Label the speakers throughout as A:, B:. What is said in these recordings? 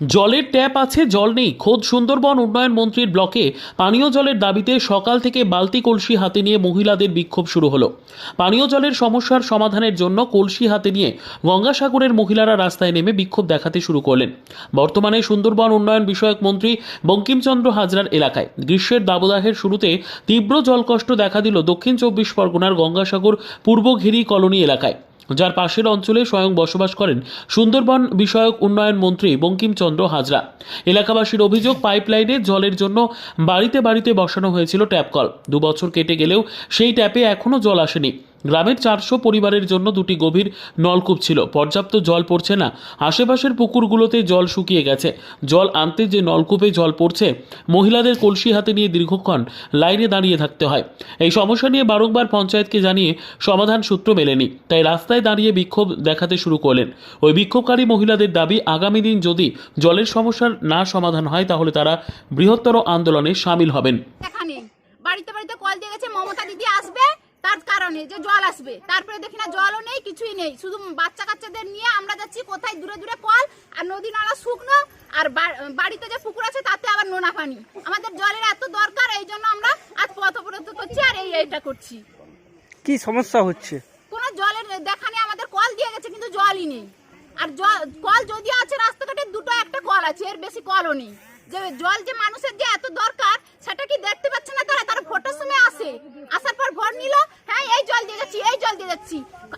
A: জলের ট্যাপ আছে, জল নেই। খোদ সুন্দরবন উন্নয়ন মন্ত্রীর ব্লকে পানীয় জলের দাবিতে সকাল থেকে বালতি কলসি হাতে নিয়ে মহিলাদের বিক্ষোভ শুরু হলো। পানীয় জলের সমস্যার সমাধানের জন্য কলসি হাতে নিয়ে গঙ্গাসাগরের মহিলারা রাস্তায় নেমে বিক্ষোভ দেখাতে শুরু করলেন। বর্তমানে সুন্দরবন উন্নয়ন বিষয়ক মন্ত্রী বঙ্কিমচন্দ্র হাজরার এলাকায় গ্রীষ্মের দাবদাহের শুরুতে তীব্র জলকষ্ট দেখা দিল দক্ষিণ চব্বিশ পরগনার গঙ্গাসাগর পূর্বঘিরি কলোনি এলাকায়। যার পাশের অঞ্চলে স্বয়ং বসবাস করেন সুন্দরবন বিষয়ক উন্নয়ন মন্ত্রী বঙ্কিমচন্দ্র হাজরা। এলাকাবাসীর অভিযোগ, পাইপলাইনে জলের জন্য বাড়িতে বাড়িতে বসানো হয়েছিল ট্যাপকল। দু বছর কেটে গেলেও সেই ট্যাপে এখনও জল আসেনি। গ্রামের চারশো পরিবারের জন্য দুটি গভীর নলকূপ ছিল। পর্যাপ্ত জল পড়ছে না। আশেপাশের পুকুরগুলোতে জল শুকিয়ে গেছে। জল আনতে যে নলকূপে জল পড়ছে, মহিলাদের কলসি হাতে নিয়ে দীর্ঘক্ষণ লাইনে দাঁড়িয়ে থাকতে হয়। এই সমস্যা নিয়ে বারংবার পঞ্চায়েতকে জানিয়ে সমাধান সূত্র মেলেনি। তাই রাস্তায় দাঁড়িয়ে বিক্ষোভ দেখাতে শুরু করলেন। ওই বিক্ষোভকারী মহিলাদের দাবি, আগামী দিন যদি জলের সমস্যার না সমাধান হয়, তাহলে তারা বৃহত্তর আন্দোলনে সামিল হবেন।
B: বাড়িতে বাড়িতে কল দিয়ে গেছে, মমতা দিদি আসবে। তার কারণে যে জল আসবে। তারপরে দেখি না জলও নেই কিছুই নেই। শুধু বাচ্চা কাচ্চাদের নিয়ে আমরা যাচ্ছি কোথায়? দূরে দূরে কল আর নদী নালা শুকনো আর বাড়িতে যে পুকুর আছে তাতে আবার নোনা পানি। আমাদের জলের এত দরকার এই জন্য আমরা আজ পথ অবরোধ করছি আর এই এইটা করছি।
C: কি সমস্যা হচ্ছে?
B: কোনো জলের দেখা নেই আমাদের কল দিয়ে গেছে কিন্তু জলই নেই। আর জল কল যদি আছে রাস্তাঘাটে দুটো একটা কল আছে এর বেশি কলও নেই। যে জল যে মানুষের যে এত দরকার সেটা কি দেখতে পাচ্ছে না তারা? তারা ভোটের সময় আসে আসার পর ভোট নিল হ্যাঁ এই জল দিয়ে যাচ্ছি এই জল দিয়ে যাচ্ছি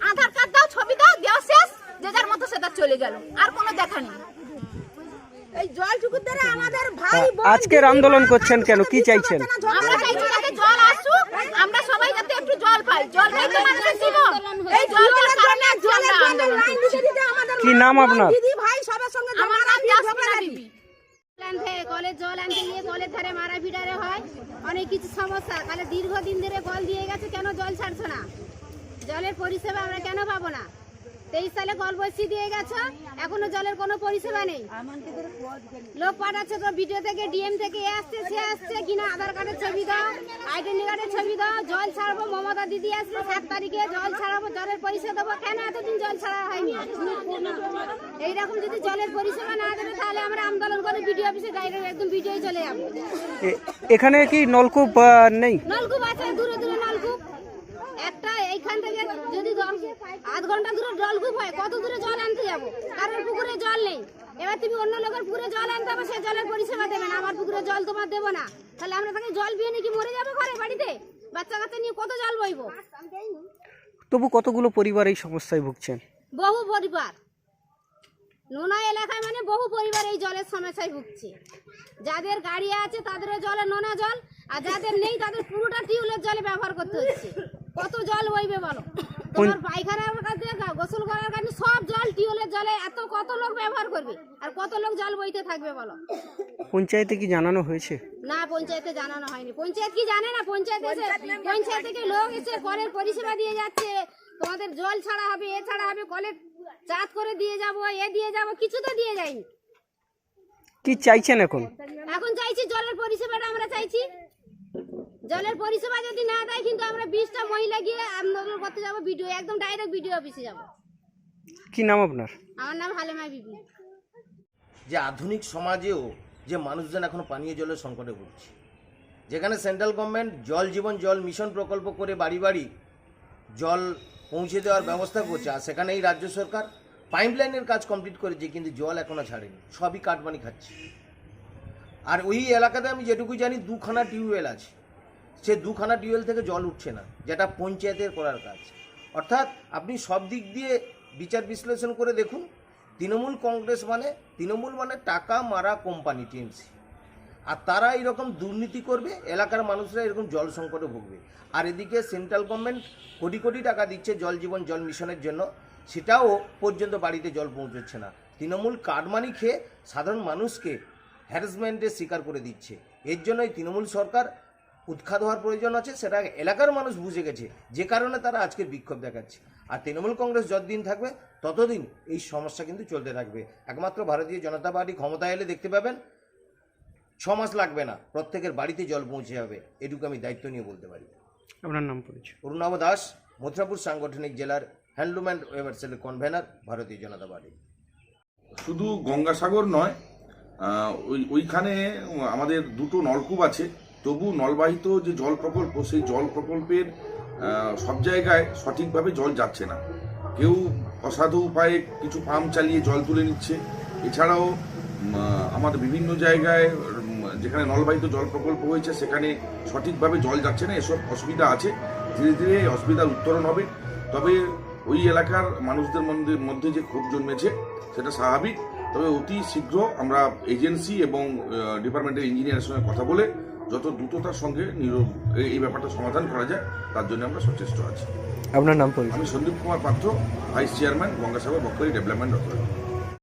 B: আধার কার্ড দাও ছবি দাও দেওয়া শেষ যে যার মতো সেটা চলে গেল আর কোনো দেখা নেই
D: এই জলটুকুর দ্বারা আমাদের ভাই বোন
C: আজকের আন্দোলন করছেন কেন? কি চাইছেন?
B: আমরা চাইছি যাতে জল আসুক আমরা সবাই যাতে একটু জল পাই। জল পাই তো মানুষের জীবন। এই জলের কারণে
D: জলের জন্য লাইন দিতে দিতে আমাদের
C: কি নাম আপনার?
D: দিদি ভাই সবার সঙ্গে
B: আমার নাম জাসমিনা বিবি
E: আনতে কলের জল আনতে গিয়ে কলের ধারে মারা হয়। অনেক কিছু সমস্যা। তাহলে দীর্ঘদিন ধরে কল দিয়ে গেছে কেন জল ছাড়ছো না? জলের পরিষেবা আমরা কেন পাবো না? তেইশ সালে কল বসিয়ে দিয়ে গেছো? এখনও জলের কোনো পরিষেবা নেই? লোক পাঠাচ্ছে তো ভিডিও থেকে ডিএম থেকে এ আসছে সে আসছে কিনা আধার কার্ডের ছবি দাও আইডেন্টি কার্ডের ছবি দাও জল ছাড়বো মমতা দিদি আসবে সাত তারিখে জল ছাড়াবো জলের পরিষেবা দেবো। কেন এতদিন জল ছাড়া হয়নি? এইরকম যদি জলের পরিষেবা না দেবে তাহলে আমরা আন্দোলন করে বিডিও অফিসে ডাইরেক্ট একদম বিডিও চলে যাব।
C: এখানে কি নলকূপ নেই?
E: নলকূপ আছে দূরে দূরে নলকূপ একটা এইখান থেকে যদি দশ আধ ঘণ্টা দূরে নলকূপ হয় কত দূরে জল আনতে যাব? কারোর পুকুরে জল নেই। এবার তুমি অন্য লোকের পুকুরে জল আনতে হবে সে জলের পরিষেবা দেবে না। আমার পুকুরে জল তোমার দেবো না। তাহলে আমরা তাকে জল বিয়ে নাকি মরে যাব ঘরে বাড়িতে? বাচ্চা কাচ্চা নিয়ে কত জল বইবো?
C: তবু কতগুলো পরিবার এই সমস্যায় ভুগছেন?
E: বহু পরিবার। নোনা এলাকায় মানে বহু পরিবার এই জলের সমস্যায় ভুগছে। যাদের গাড়ি আছে তাদেরও জলে নোনা জল আর যাদের নেই তাদের পুরোটা টিউলের জলে ব্যবহার করতে হচ্ছে। কত জল বইবে বলো? পায়খানার কাছে গোসল করার সব জল টিউলের জলে এত কত লোক ব্যবহার করবে? আর কত লোক জল বইতে থাকবে বলো?
C: পঞ্চায়েতে কি জানানো হয়েছে?
E: না পঞ্চায়েতে জানানো হয়নি। পঞ্চায়েত কি জানে না? পঞ্চায়েত এসে পঞ্চায়েত থেকে লোক এসে কলের পরিষেবা দিয়ে যাচ্ছে? তোমাদের জল ছাড়া হবে এ ছাড়া হবে কলের চাঁদ করে দিয়ে যাব এ দিয়ে যাব কিছু তো দিয়ে যায়নি।
C: কি চাইছেন এখন?
E: এখন চাইছি জলের পরিষেবাটা আমরা চাইছি। জলের পরিষেবা যদি না দেয় কিন্তু আমরা বিশটা মহিলা গিয়ে আন্দোলন করতে যাব ভিডিও একদম ডাইরেক্ট ভিডিও অফিসে যাব।
C: কি নাম আপনার?
E: আমার নাম হালেমা বিবি।
F: যে আধুনিক সমাজেও যে মানুষজন এখন পানীয় জলের সংকটে ভুগছে। যেখানে সেন্ট্রাল গভর্নমেন্ট জল জীবন জল মিশন প্রকল্প করে বাড়ি বাড়ি জল পৌঁছে দেওয়ার ব্যবস্থা করছে আর সেখানে এই রাজ্য সরকার পাইপ লাইনের কাজ কমপ্লিট করেছে কিন্তু জল এখনও ছাড়েনি। সবই কাটমানি খাচ্ছে। আর ওই এলাকাতে আমি যেটুকু জানি দুখানা টিউবওয়েল আছে। সে দুখানা টিউবওয়েল থেকে জল উঠছে না, যেটা পঞ্চায়েতের করার কাজ। অর্থাৎ আপনি সব দিক দিয়ে বিচার বিশ্লেষণ করে দেখুন, তৃণমূল কংগ্রেস মানে তৃণমূল মানে টাকা মারা কোম্পানি, টিএমসি। আর তারা এরকম দুর্নীতি করবে, এলাকার মানুষরা এরকম জল সংকটে ভুগবে। আর এদিকে সেন্ট্রাল গভর্নমেন্ট কোটি কোটি টাকা দিচ্ছে জল জীবন, জল মিশনের জন্য, সেটাও পর্যন্ত বাড়িতে জল পৌঁছচ্ছে না। তৃণমূল কাটমানি খেয়ে সাধারণ মানুষকে হ্যারাসমেন্টের শিকার করে দিচ্ছে। এর জন্যই তৃণমূল সরকার উৎখাত হওয়ার প্রয়োজন আছে সেটা এলাকার মানুষ বুঝে গেছে। যে কারণে তারা আজকে বিক্ষোভ দেখাচ্ছে। আর তৃণমূল কংগ্রেস যতদিন থাকবে ততদিন এই সমস্যা কিন্তু চলতে থাকবে। একমাত্র ভারতীয় জনতা পার্টি ক্ষমতায় এলে দেখতে পাবেন ছ মাস লাগবে না প্রত্যেকের বাড়িতে জল পৌঁছে যাবে। এটুকু আমি দায়িত্ব নিয়ে বলতে পারি।
C: আপনার নাম পরিচয়।
F: অরুণাভ দাস মথুরাপুর সাংগঠনিক জেলার হ্যান্ডলুম অ্যান্ড ওয়েবার সেলের কনভেনার ভারতীয় জনতা পার্টি।
G: শুধু গঙ্গাসাগর নয় ওই ওইখানে আমাদের দুটো নলকূপ আছে। তবু নলবাহিত যে জল প্রকল্প, সেই জল প্রকল্পের সব জায়গায় সঠিকভাবে জল যাচ্ছে না। কেউ অসাধু উপায়ে কিছু পাম্প চালিয়ে জল তুলে নিচ্ছে। এছাড়াও আমাদের বিভিন্ন জায়গায় যেখানে নলবাহিত জল প্রকল্প হয়েছে, সেখানে সঠিকভাবে জল যাচ্ছে না। এসব অসুবিধা আছে। ধীরে ধীরে অসুবিধার উত্তরণ হবে। তবে ওই এলাকার মানুষদের মধ্যে মধ্যে যে ক্ষোভ জন্মেছে, সেটা স্বাভাবিক। তবে অতি শীঘ্র আমরা এজেন্সি এবং ডিপার্টমেন্টের ইঞ্জিনিয়ারের সঙ্গে কথা বলে যত দ্রুততার সঙ্গে নিরোগ এই- ব্যাপারটা সমাধান করা যায় তার জন্য আমরা সচেষ্ট আছি।
C: আপনার নাম
G: আমি Sandip Kumar Patra vice chairman Gangasagar Bakkhali development authority.